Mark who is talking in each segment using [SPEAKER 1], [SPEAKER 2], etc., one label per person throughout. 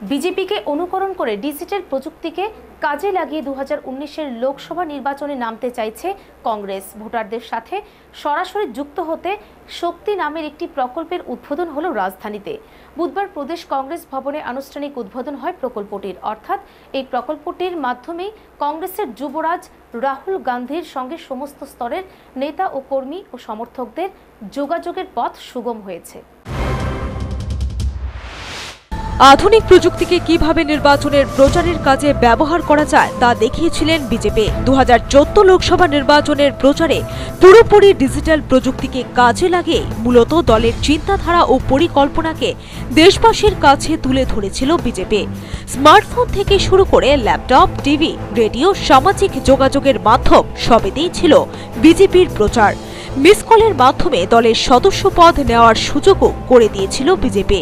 [SPEAKER 1] বিজেপিকে অনুকরণ করে ডিজিটাল প্রযুক্তিকে কাজে লাগিয়ে দু হাজার লোকসভা নির্বাচনে নামতে চাইছে কংগ্রেস। ভোটারদের সাথে সরাসরি যুক্ত হতে শক্তি নামের একটি প্রকল্পের উদ্বোধন হলো রাজধানীতে। বুধবার প্রদেশ কংগ্রেস ভবনে আনুষ্ঠানিক উদ্বোধন হয় প্রকল্পটির। অর্থাৎ এই প্রকল্পটির মাধ্যমেই কংগ্রেসের যুবরাজ রাহুল গান্ধীর সঙ্গে সমস্ত স্তরের নেতা ও কর্মী ও সমর্থকদের যোগাযোগের পথ সুগম হয়েছে।
[SPEAKER 2] আধুনিক প্রযুক্তিকে কীভাবে নির্বাচনের প্রচারের কাজে ব্যবহার করা যায় তা দেখিয়েছিলেন বিজেপি। দু লোকসভা নির্বাচনের প্রচারে পুরোপুরি ডিজিটাল প্রযুক্তিকে কাজে লাগিয়ে মূলত দলের চিন্তাধারা ও পরিকল্পনাকে দেশবাসীর কাছে তুলে ধরেছিল বিজেপি। স্মার্টফোন থেকে শুরু করে ল্যাপটপ, টিভি, রেডিও, সামাজিক যোগাযোগের মাধ্যম সবেতেই ছিল বিজেপির প্রচার। মিস কলের মাধ্যমে দলের সদস্য পদ নেওয়ার সুযোগও করে দিয়েছিল বিজেপি।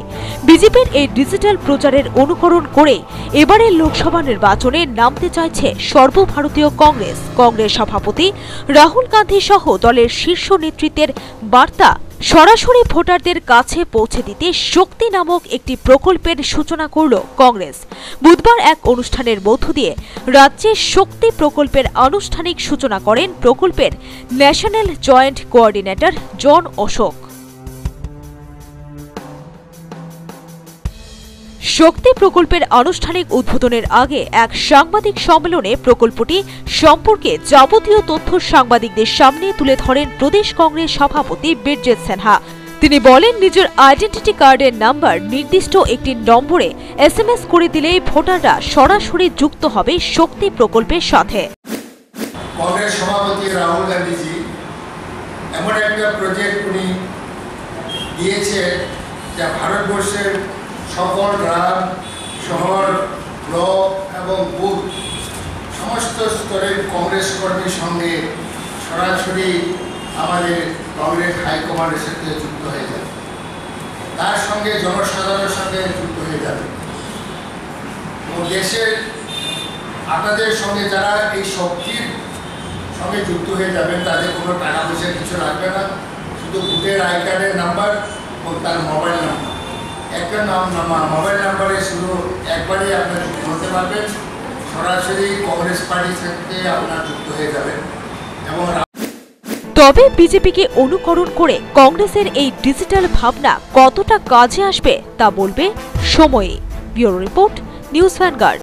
[SPEAKER 2] বিজেপির এই ডিজিটাল প্রচারের অনুকরণ করে এবারের লোকসভা নির্বাচনে নামতে চাইছে সর্বভারতীয় কংগ্রেস। কংগ্রেস সভাপতি রাহুল গান্ধী সহ দলের শীর্ষ নেতৃত্বের বার্তা সরাসরি ভোটারদের কাছে পৌঁছে দিতে শক্তি নামক একটি প্রকল্পের সূচনা করল কংগ্রেস। বুধবার এক অনুষ্ঠানের মধ্য দিয়ে রাজ্যে শক্তি প্রকল্পের আনুষ্ঠানিক সূচনা করেন প্রকল্পের national joint coordinator John Ashok. শক্তি প্রকল্পের আনুষ্ঠানিক উদ্বোধনের আগে এক সাংবাদিক সম্মেলনে প্রকল্পটি সম্পর্কে যাবতীয় তথ্য সাংবাদিকদের সামনে তুলে ধরেন প্রদেশ কংগ্রেস সভাপতি বীরজিৎ সিনহা। তিনি বলেন, নিজের আইডেন্টিটি কার্ডের নাম্বার নির্দিষ্ট একটি নম্বরে এসএমএস করে দিলেই ভোটাররা সরাসরি যুক্ত হবে শক্তি প্রকল্পের সাথে।
[SPEAKER 3] কংগ্রেস সভাপতি রাহুল গান্ধীজি, এমন একটা প্রজেক্ট উনি দিয়েছে যা ভারতবর্ষের সকল গ্রাম, শহর, ব্লক এবং বুথ সমস্ত স্তরের কংগ্রেস কর্মীর সঙ্গে সরাসরি আমাদের কংগ্রেস হাইকমান্ডের সাথে যুক্ত হয়ে যাবে। তার সঙ্গে জনসাধারণের সঙ্গে যুক্ত হয়ে যাবে। ও দেশের আপনাদের সঙ্গে যারা এই শক্তির সঙ্গে যুক্ত হয়ে যাবেন, তাদের কোনো টাকা পয়সা কিছু লাগবে না। শুধু ভোটের আই কার্ডের নাম্বার এবং তার মোবাইল নাম্বার। একটা নাম নামা- মোবাইল নাম্বারে শুধু একবারই আপনার যুক্ত হতে পারবেন। সরাসরি কংগ্রেস পার্টির সাথে আপনার যুক্ত হয়ে যাবেন। এবং
[SPEAKER 2] তবে বিজেপিকে অনুকরণ করে কংগ্রেসের এই ডিজিটাল ভাবনা কতটা কাজে আসবে তা বলবে সময়ে। Bureau report, news Vanguard.